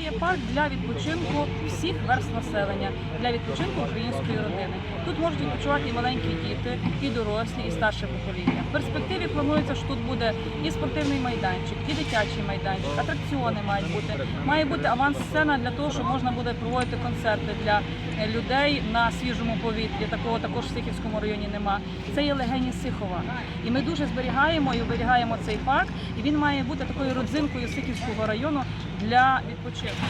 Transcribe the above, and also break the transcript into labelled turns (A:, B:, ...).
A: є парк для відпочинку всіх верств населення, для відпочинку української родини. Тут можуть відпочивати і маленькі діти, і дорослі, і старше покоління. В перспективі планується, що тут буде і спортивний майданчик, і дитячий майданчик, атракціони мають бути. Має бути аванс-сцена для того, щоб можна буде проводити концерти для людей на свіжому повітрі. Такого також в Сихівському районі нема. Це є легені Сихова. І ми дуже зберігаємо і оберігаємо цей парк. І він має бути такою родзинкою Сихівського району для відпочинку.